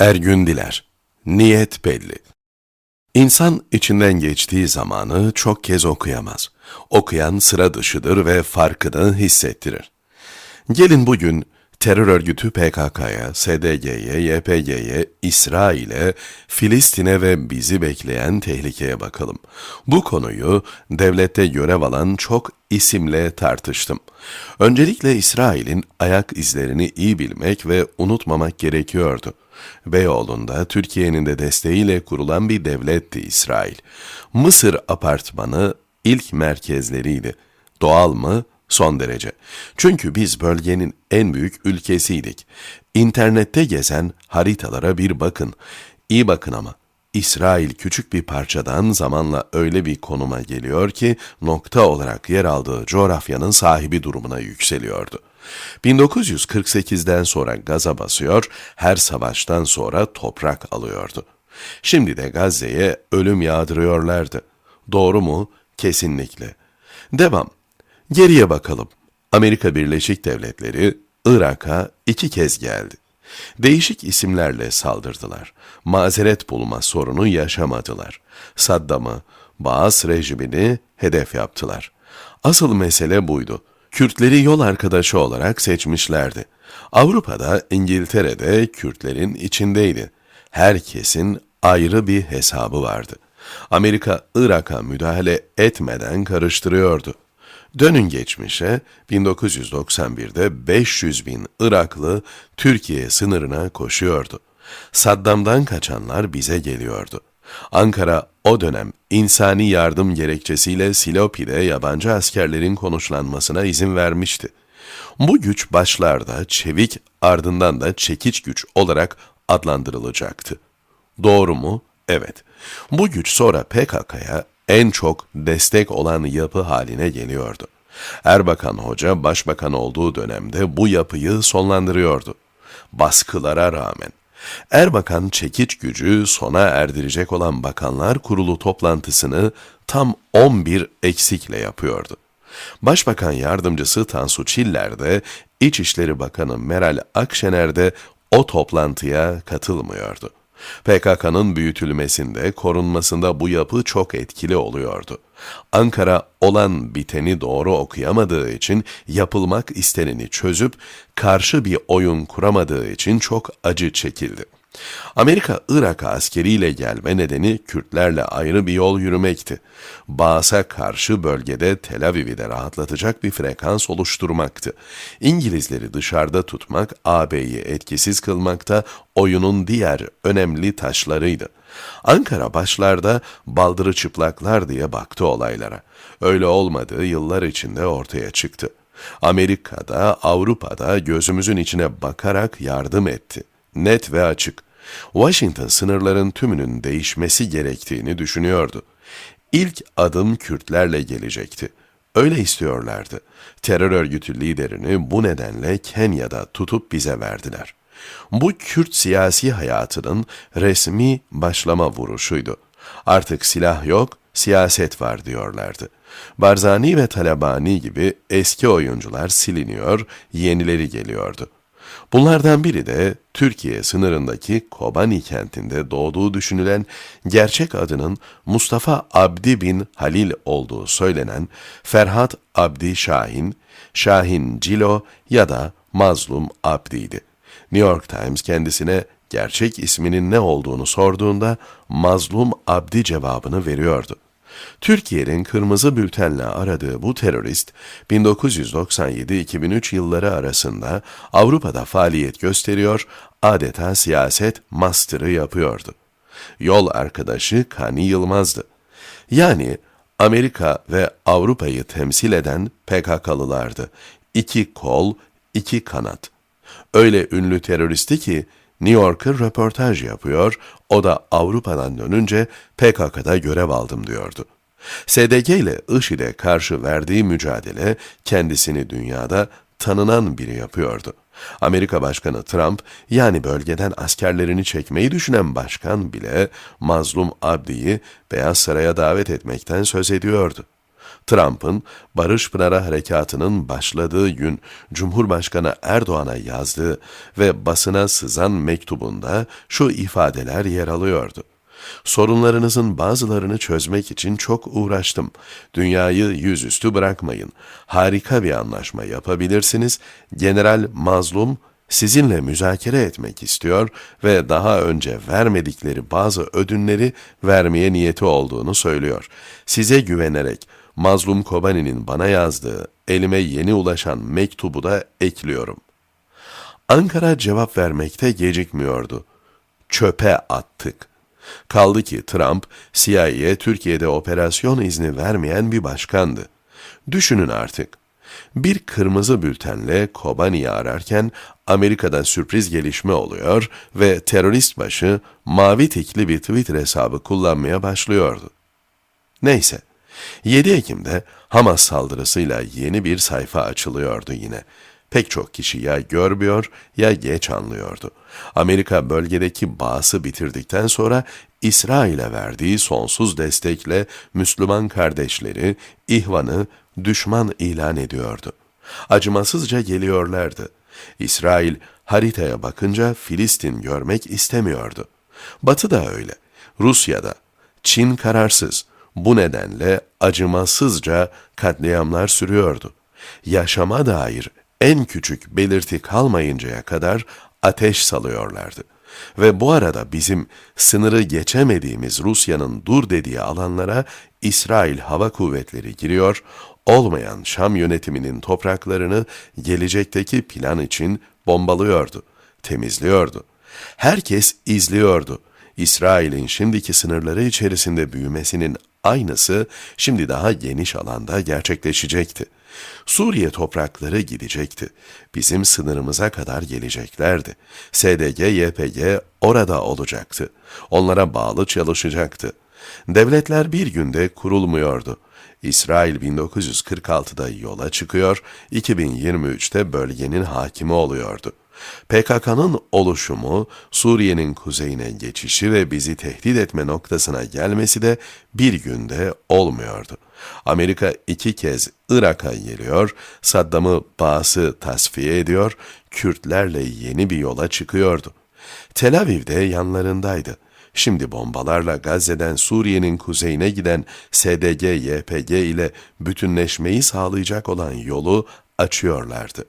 Ergün Diler Niyet belli. İnsan içinden geçtiği zamanı çok kez okuyamaz. Okuyan sıra dışıdır ve farkını hissettirir. Gelin bugün terör örgütü PKK'ya, SDG'ye, YPG'ye, İsrail'e, Filistin'e ve bizi bekleyen tehlikeye bakalım. Bu konuyu devlette görev alan çok isimle tartıştım. Öncelikle İsrail'in ayak izlerini iyi bilmek ve unutmamak gerekiyordu. Beyoğlu'nda Türkiye'nin de desteğiyle kurulan bir devletti İsrail. Mısır apartmanı ilk merkezleriydi. Doğal mı? Son derece. Çünkü biz bölgenin en büyük ülkesiydik. İnternette gezen haritalara bir bakın. İyi bakın ama. İsrail küçük bir parçadan zamanla öyle bir konuma geliyor ki nokta olarak yer aldığı coğrafyanın sahibi durumuna yükseliyordu. 1948'den sonra gaza basıyor, her savaştan sonra toprak alıyordu. Şimdi de Gazze'ye ölüm yağdırıyorlardı. Doğru mu? Kesinlikle. Devam. Geriye bakalım. Amerika Birleşik Devletleri Irak'a iki kez geldi. Değişik isimlerle saldırdılar. Mazeret bulma sorunu yaşamadılar. Saddam'ı, Baas rejimini hedef yaptılar. Asıl mesele buydu. Kürtleri yol arkadaşı olarak seçmişlerdi. Avrupa'da, İngiltere'de Kürtlerin içindeydi. Herkesin ayrı bir hesabı vardı. Amerika Irak'a müdahale etmeden karıştırıyordu. Dönün geçmişe 1991'de 500 bin Iraklı Türkiye sınırına koşuyordu. Saddam'dan kaçanlar bize geliyordu. Ankara o dönem insani yardım gerekçesiyle Silopi'de yabancı askerlerin konuşlanmasına izin vermişti. Bu güç başlarda çevik ardından da çekiç güç olarak adlandırılacaktı. Doğru mu? Evet. Bu güç sonra PKK'ya en çok destek olan yapı haline geliyordu. Erbakan Hoca başbakan olduğu dönemde bu yapıyı sonlandırıyordu. Baskılara rağmen. Erbakan çekiç gücü sona erdirecek olan bakanlar kurulu toplantısını tam 11 eksikle yapıyordu. Başbakan yardımcısı Tansu Çiller de İçişleri Bakanı Meral Akşener de o toplantıya katılmıyordu. PKK'nın büyütülmesinde, korunmasında bu yapı çok etkili oluyordu. Ankara olan biteni doğru okuyamadığı için yapılmak isteneni çözüp karşı bir oyun kuramadığı için çok acı çekildi. Amerika Irak'a askeriyle gelme nedeni Kürtlerle ayrı bir yol yürümekti. Baas'a karşı bölgede Tel Aviv'i de rahatlatacak bir frekans oluşturmaktı. İngilizleri dışarıda tutmak, AB'yi etkisiz kılmakta oyunun diğer önemli taşlarıydı. Ankara başlarda baldırı çıplaklar diye baktı olaylara. Öyle olmadığı yıllar içinde ortaya çıktı. Amerika'da, Avrupa'da gözümüzün içine bakarak yardım etti. Net ve açık. Washington sınırların tümünün değişmesi gerektiğini düşünüyordu. İlk adım Kürtlerle gelecekti. Öyle istiyorlardı. Terör örgütü liderini bu nedenle Kenya'da tutup bize verdiler. Bu Kürt siyasi hayatının resmi başlama vuruşuydu. Artık silah yok, siyaset var diyorlardı. Barzani ve Talabani gibi eski oyuncular siliniyor, yenileri geliyordu. Bunlardan biri de Türkiye sınırındaki Kobani kentinde doğduğu düşünülen gerçek adının Mustafa Abdi bin Halil olduğu söylenen Ferhat Abdi Şahin, Şahin Cilo ya da Mazlum Abdi'ydi. New York Times kendisine gerçek isminin ne olduğunu sorduğunda Mazlum Abdi cevabını veriyordu. Türkiye'nin kırmızı bültenle aradığı bu terörist 1997-2003 yılları arasında Avrupa'da faaliyet gösteriyor, adeta siyaset master'ı yapıyordu. Yol arkadaşı Kani Yılmaz'dı. Yani Amerika ve Avrupa'yı temsil eden PKK'lılardı. İki kol, iki kanat. Öyle ünlü teröristi ki New York'a röportaj yapıyor, o da Avrupa'dan dönünce PKK'da görev aldım diyordu. SDG ile IŞİD'e karşı verdiği mücadele kendisini dünyada tanınan biri yapıyordu. Amerika Başkanı Trump yani bölgeden askerlerini çekmeyi düşünen başkan bile mazlum Abdi'yi Beyaz Saray'a davet etmekten söz ediyordu. Trump'ın Barış Pınarı Harekatı'nın başladığı gün Cumhurbaşkanı Erdoğan'a yazdığı ve basına sızan mektubunda şu ifadeler yer alıyordu. Sorunlarınızın bazılarını çözmek için çok uğraştım. Dünyayı yüzüstü bırakmayın. Harika bir anlaşma yapabilirsiniz. General Mazlum sizinle müzakere etmek istiyor ve daha önce vermedikleri bazı ödünleri vermeye niyeti olduğunu söylüyor. Size güvenerek Mazlum Kobani'nin bana yazdığı elime yeni ulaşan mektubu da ekliyorum. Ankara cevap vermekte gecikmiyordu. Çöpe attık. Kaldı ki Trump, CIA'ye Türkiye'de operasyon izni vermeyen bir başkandı. Düşünün artık. Bir kırmızı bültenle Kobani'yi ararken Amerika'da sürpriz gelişme oluyor ve terörist başı mavi tikli bir Twitter hesabı kullanmaya başlıyordu. Neyse, 7 Ekim'de Hamas saldırısıyla yeni bir sayfa açılıyordu yine. Pek çok kişi ya görmüyor ya geç anlıyordu. Amerika bölgedeki bağısı bitirdikten sonra İsrail'e verdiği sonsuz destekle Müslüman kardeşleri, ihvanı düşman ilan ediyordu. Acımasızca geliyorlardı. İsrail haritaya bakınca Filistin görmek istemiyordu. Batı da öyle. Rusya'da. Çin kararsız. Bu nedenle acımasızca katliamlar sürüyordu. Yaşama dair en küçük belirti kalmayıncaya kadar ateş salıyorlardı. Ve bu arada bizim sınırı geçemediğimiz Rusya'nın dur dediği alanlara İsrail Hava Kuvvetleri giriyor, olmayan Şam yönetiminin topraklarını gelecekteki plan için bombalıyordu, temizliyordu. Herkes izliyordu. İsrail'in şimdiki sınırları içerisinde büyümesinin aynısı şimdi daha geniş alanda gerçekleşecekti. Suriye toprakları gidecekti. Bizim sınırımıza kadar geleceklerdi. SDG, YPG orada olacaktı. Onlara bağlı çalışacaktı. Devletler bir günde kurulmuyordu. İsrail 1946'da yola çıkıyor, 2023'te bölgenin hakimi oluyordu. PKK'nın oluşumu, Suriye'nin kuzeyine geçişi ve bizi tehdit etme noktasına gelmesi de bir günde olmuyordu. Amerika iki kez Irak'a geliyor, Saddam'ı bağısı tasfiye ediyor, Kürtlerle yeni bir yola çıkıyordu. Tel Aviv'de yanlarındaydı. Şimdi bombalarla Gazze'den Suriye'nin kuzeyine giden SDG, YPG ile bütünleşmeyi sağlayacak olan yolu açıyorlardı.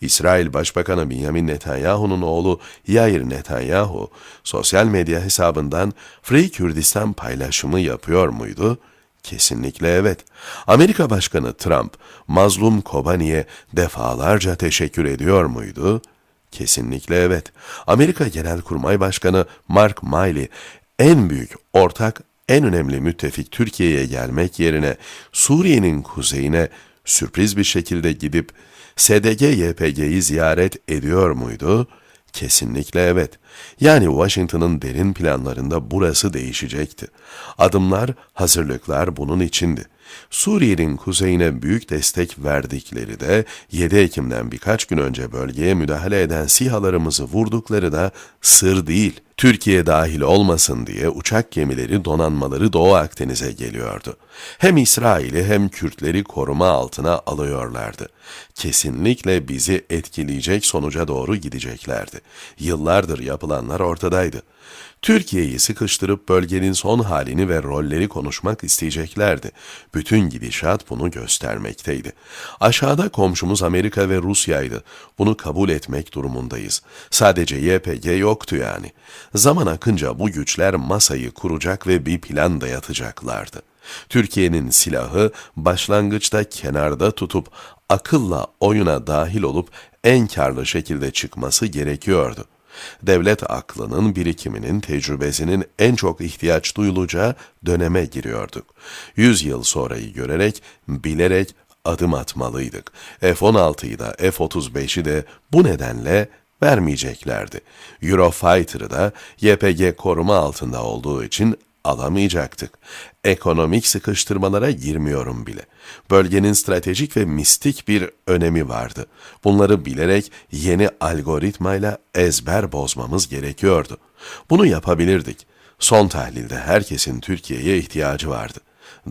İsrail Başbakanı Benjamin Netanyahu'nun oğlu Yair Netanyahu sosyal medya hesabından Free Kürdistan paylaşımı yapıyor muydu? Kesinlikle evet. Amerika Başkanı Trump mazlum Kobani'ye defalarca teşekkür ediyor muydu? Kesinlikle evet. Amerika Genelkurmay Başkanı Mark Milley en büyük ortak en önemli müttefik Türkiye'ye gelmek yerine Suriye'nin kuzeyine sürpriz bir şekilde gidip SDG-YPG'yi ziyaret ediyor muydu? Kesinlikle evet. Yani Washington'ın derin planlarında burası değişecekti. Adımlar, hazırlıklar bunun içindi. Suriye'nin kuzeyine büyük destek verdikleri de 7 Ekim'den birkaç gün önce bölgeye müdahale eden SİHA'larımızı vurdukları da sır değil. Türkiye dahil olmasın diye uçak gemileri donanmaları Doğu Akdeniz'e geliyordu. Hem İsrail'i hem Kürtleri koruma altına alıyorlardı. Kesinlikle bizi etkileyecek sonuca doğru gideceklerdi. Yıllardır yapılanlar ortadaydı. Türkiye'yi sıkıştırıp bölgenin son halini ve rolleri konuşmak isteyeceklerdi. Bütün gidişat bunu göstermekteydi. Aşağıda komşumuz Amerika ve Rusya'ydı. Bunu kabul etmek durumundayız. Sadece YPG yoktu yani. Zaman akınca bu güçler masayı kuracak ve bir plan dayatacaklardı. Türkiye'nin silahı başlangıçta kenarda tutup akılla oyuna dahil olup en karlı şekilde çıkması gerekiyordu. Devlet aklının birikiminin tecrübesinin en çok ihtiyaç duyulacağı döneme giriyorduk. Yüz yıl sonrayı görerek, bilerek adım atmalıydık. F-16'yı da F-35'i de bu nedenle vermeyeceklerdi. Eurofighter'ı da YPG koruma altında olduğu için alamayacaktık. Ekonomik sıkıştırmalara girmiyorum bile. Bölgenin stratejik ve mistik bir önemi vardı. Bunları bilerek yeni algoritmayla ezber bozmamız gerekiyordu. Bunu yapabilirdik. Son tahlilde herkesin Türkiye'ye ihtiyacı vardı.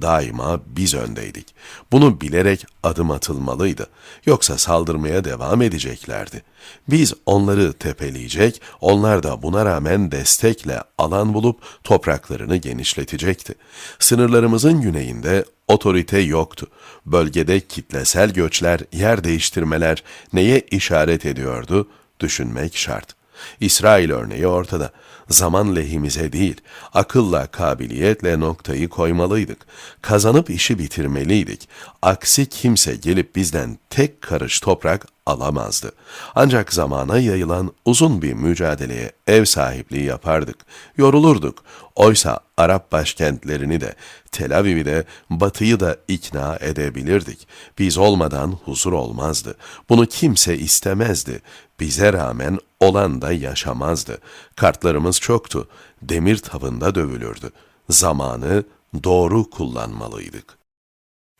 Daima biz öndeydik. Bunu bilerek adım atılmalıydı. Yoksa saldırmaya devam edeceklerdi. Biz onları tepeleyecek, onlar da buna rağmen destekle alan bulup topraklarını genişletecekti. Sınırlarımızın güneyinde otorite yoktu. Bölgede kitlesel göçler, yer değiştirmeler neye işaret ediyordu? Düşünmek şart. İsrail örneği ortada. Zaman lehimize değil, akılla, kabiliyetle noktayı koymalıydık. Kazanıp işi bitirmeliydik. Aksi kimse gelip bizden tek karış toprak alamazdı. Ancak zamana yayılan uzun bir mücadeleye ev sahipliği yapardık. Yorulurduk. Oysa Arap başkentlerini de, Tel Aviv'i de, Batı'yı da ikna edebilirdik. Biz olmadan huzur olmazdı. Bunu kimse istemezdi. Bize rağmen olan da yaşamazdı. Kartlarımız çoktu. Demir tavında dövülürdü. Zamanı doğru kullanmalıydık.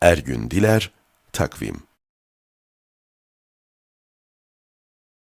Ergün Diler, Takvim